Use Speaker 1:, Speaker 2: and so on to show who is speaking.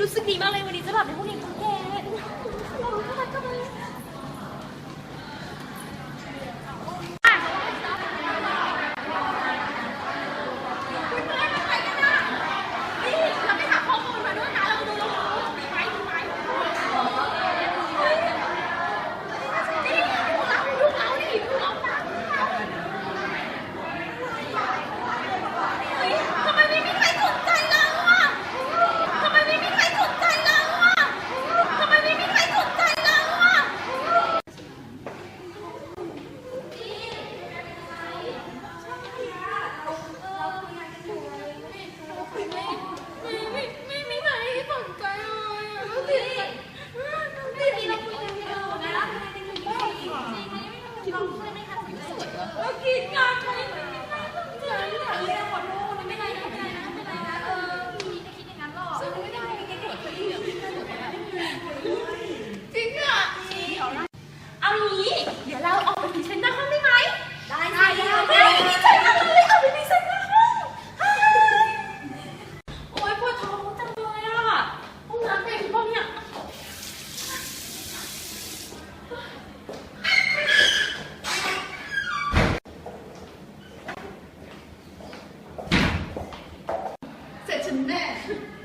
Speaker 1: รู้สึกดีมากเลยวันนี้จะหลับ
Speaker 2: ในห้องนี้ Thank you.